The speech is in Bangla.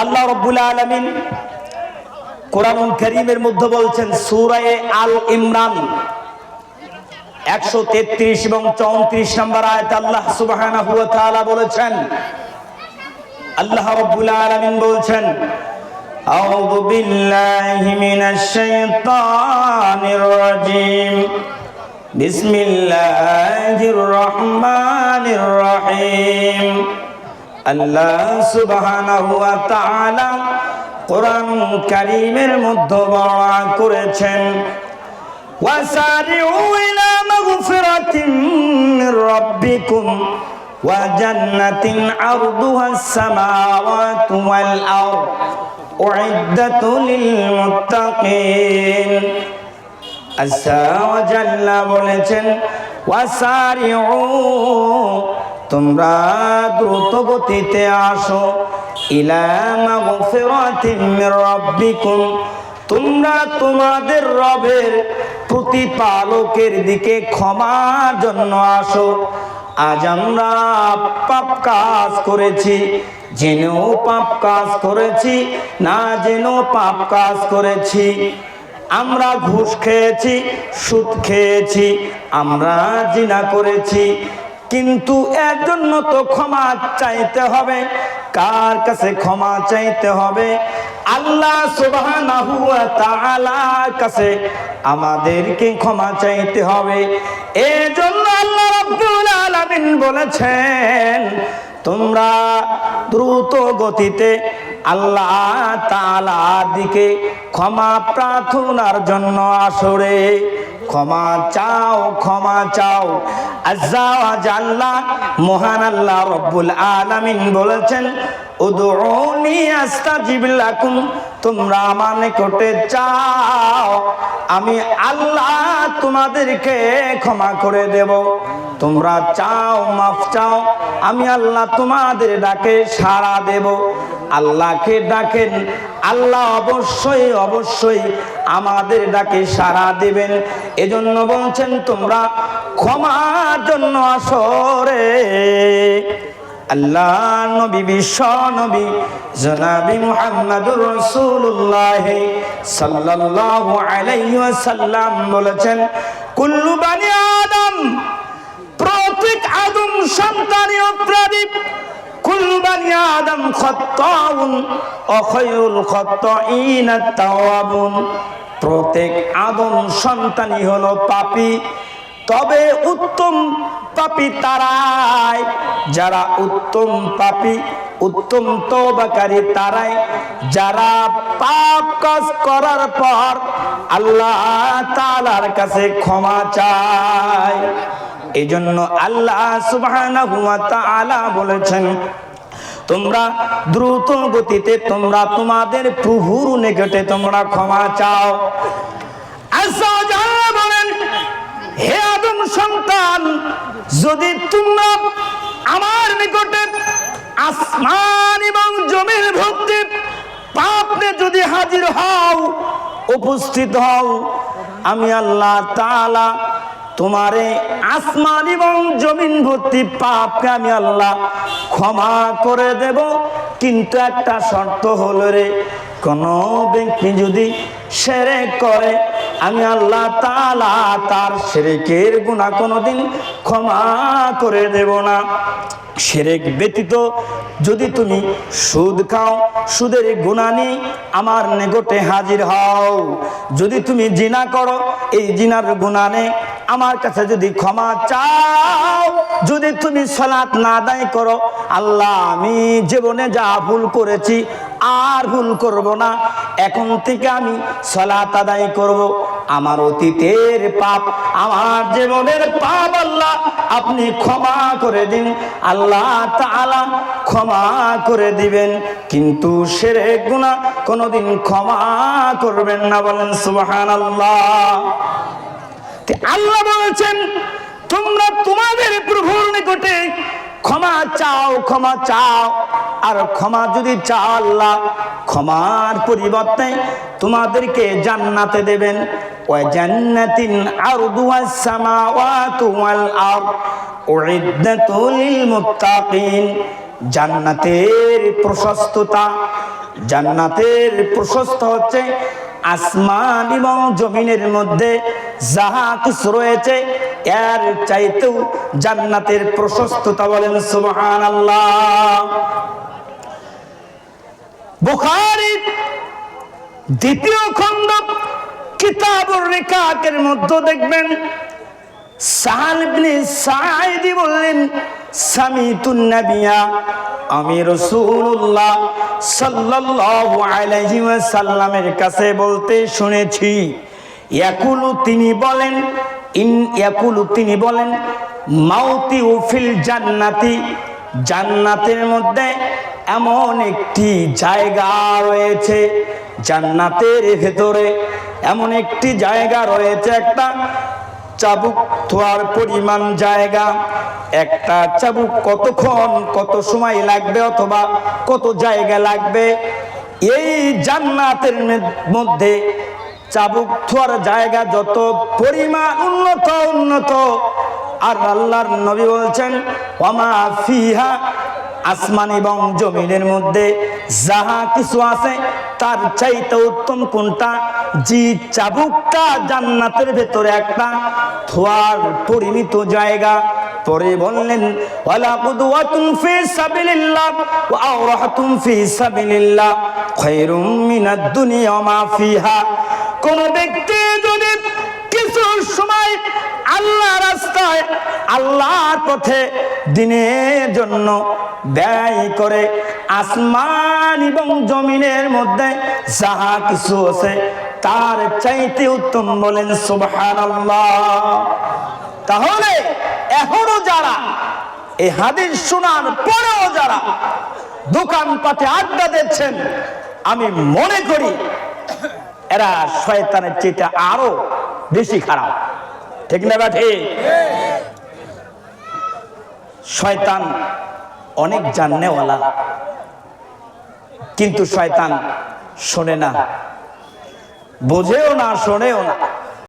আল্লাহ রব্বুল আলমিন কোরআন করিমের মধ্যে বলছেন, সুরায়ে আল ইমরান, একশো তেত্রিশ এবং চৌত্রিশ নম্বর আয়ত আল্লাহ তাআলা বলেছেন, আল্লাহ রব্বুল আলামিন বলছেন, আউযু বিল্লাহি মিনাশ শাইতানির রাজিম, বিসমিল্লাহির রহমানির রহিম। আল্লাহ সুবহানাহু ওয়া তাআলা কোরআন কারীমের মধ্যে বর্ণনা করেছেন وسارعوا إلى مغفرة من ربكم وجنة عرضها السماوات والأرض أعدت للمتقين আল্লাহ বলেছেন ওয়াসারিউ তোমরা দ্রুত গতিতে আসো তোমরা তোমাদের রবের প্রতিপালকের দিকে ক্ষমার জন্য আসো। আজ আমরা পাপ কাজ করেছি, জেনেও পাপ কাজ করেছি, না জেনেও পাপ কাজ করেছি। আমরা ঘুষ খেয়েছি, সুদ খেয়েছি, আমরা জিনা করেছি। কিন্তু এর জন্য তো ক্ষমা চাইতে হবে। কার কাছে ক্ষমা চাইতে হবে? আল্লাহ সুবহানাহু কাছে আমাদেরকে ক্ষমা চাইতে হবে। এই জন্য আল্লাহ রাব্বুল আলামিন বলেছেন, তোমরা দ্রুত গতিতে আল্লাহ তাআলার দিকে ক্ষমা প্রার্থনার জন্য আসরে। ক্ষমা চাও ক্ষমা চাও। আল্লাহ মহান আল্লাহ রব্বুল আলামিন বলেছেন তোমরা আমার নিকটে চাও আমি আল্লাহ তোমাদেরকে ক্ষমা করে দেব। তোমরা চাও, মাফ চাও, আমি আল্লাহ তোমাদের ডাকে সাড়া দেব। আল্লাহকে ডাকেন, আল্লাহ অবশ্যই অবশ্যই আমাদের ডাকে সাড়া দেবেন। এজন্য বলছেন, তোমরা ক্ষমার জন্য আসরে। আল্লাহ নবী, বিশ্ব নবী, জনাবি মুহাম্মদুর রাসূলুল্লাহ সাল্লাল্লাহু আলাইহি ওয়াসাল্লাম বলেছেন, কুল্লু বানি আদম প্রত্যেক আদম, সন্তানই অপরাধী কুল্লু বানি আদম খাত্তাউন অখয়ুল খাত্তাইন আত-তাওয়াবুন প্রত্যেক আদম, সন্তানই হলো পাপী। তবে উত্তম পাপি তারাই, যারা উত্তম পাপি, উত্তম তবাকারী তারাই, যারা পাপ কাজ করার পর আল্লাহ তালার কাছে ক্ষমা চায়। এই জন্য আল্লাহ সুবহানাহু ওয়া তাআলা বলেছেন, তোমরা দ্রুত গতিতে তোমরা তোমাদের প্রভুর নিকটে তোমরা ক্ষমা চাও। জাল্লা বলেন, হে সন্তান যদি তোমরা আমার নিকটে আসমান এবং জমির ভক্তি পাপনে যদি হাজির হও, উপস্থিত হও, আমি আল্লাহ তাআলা তোমারে আসমান এবং জমিন ভর্তি পাপকে আমি আল্লাহ ক্ষমা করে দেব। কিন্তু একটা শর্ত হলো রে, কোন ব্যক্তি যদি সেরে করে আমি আল্লাহ তালা তার সেরেকের গুণা কোনোদিন ক্ষমা করে দেব না। সেরেক ব্যতীত যদি তুমি সুদ খাও, সুদের গুণা নিয়ে আমার নেগোটে হাজির হও। যদি তুমি জিনা করো, এই জিনার গুণা নে আমার কাছে যদি ক্ষমা চাও, যদি তুমি সলাৎ না আদায় করো, আল্লাহ, আমি জীবনে যা ভুল করেছি আর ভুল করব না। এখন থেকে আমি সলাৎ আদায় করব। আমার অতীতের পাপ, আমার জীবনের পাপ আল্লাহ আপনি ক্ষমা করে দিন। আল্লাহ তাআলা ক্ষমা করে দিবেন। কিন্তু সেরে গুণা কোনোদিন ক্ষমা করবেন না বলেন সুবহানাল্লাহ। তে আল্লাহ বলেছেন, তোমরা তোমাদের প্রভুর নিকটে ক্ষমা চাও ক্ষমা চাও। আর ক্ষমা যদি চাও আল্লাহ, ক্ষমার পরিবর্তে তোমাদেরকে জান্নাতে দেবেন। জান্নাতের প্রশস্ততা, জান্নাতের প্রশস্ত হচ্ছে আসমান এবং জমিনের মধ্যে যাহা কিছু রয়েছে, এর চাইতেও জান্নাতের প্রশস্ততা বলেন সুবহান আল্লাহ বুখারী দ্বিতীয় খণ্ড কিতাবুর রিকাকের মধ্যে দেখবেন। সাহাল ইবনে সাঈদি বললেন, সামিতুন নাবিয়া, আমি রাসূলুল্লাহ সাল্লাল্লাহু আলাইহি ওয়াসাল্লামের কাছে বলতে শুনেছি। ইয়াকুলু তিনি বলেন, ইন ইয়াকুলু তিনি বলেন, মাউতি উফিল জান্নাতি, জান্নাতের মধ্যে এমন একটি জায়গা রয়েছে, জান্নাতের ভেতরে এমন একটি জায়গা রয়েছে, একটা চাবুক থোয়ার পরিমাণ জায়গা, একটা চাবুক কতক্ষণ, কত সময় লাগবে অথবা কত জায়গা লাগবে, এই জান্নাতের মধ্যে চাবুক থোয়ার জায়গা যত পরিমাণ উন্নত উন্নত। আর আল্লাহর নবী বলছেন ফিহা, আসমান এবং জমিনের মধ্যে যাহা কিছু আছে, তার চাইতে উত্তম কোনটা? জি চাবুকটা জান্নাতের ভেতরে একটা থোয়ার পরিমিত জায়গা। পরে বললেন, ওয়ালা কুদওয়াতুন ফি সাবিলিল্লাহ ওয়া আওরাহাতুন ফি সাবিলিল্লাহ। খায়রুম মিনাদ দুনিয়া মা ফিহা। কোন ব্যক্তি যদি কিছু সময় আল্লাহ রাস্তায় আল্লাহর পথে দিনের জন্য ব্যয় করে আসমান এবং জমিনের মধ্যে যাহা কিছু আছে, তার চাইতে উত্তম বলেন সুবহানাল্লাহ। তাহলে এখনও যারা এই হাদিস শোনার পরেও যারা দোকানপাটে আড্ডা দিচ্ছেন, আমি মনে করি এরা শয়তানের চেয়ে আরও বেশি খারাপ। ঠিক না ব্যাঠে শয়তান অনেক জাননেওয়ালা, কিন্তু শয়তান শোনে না, বোঝেও না, শোনেও না।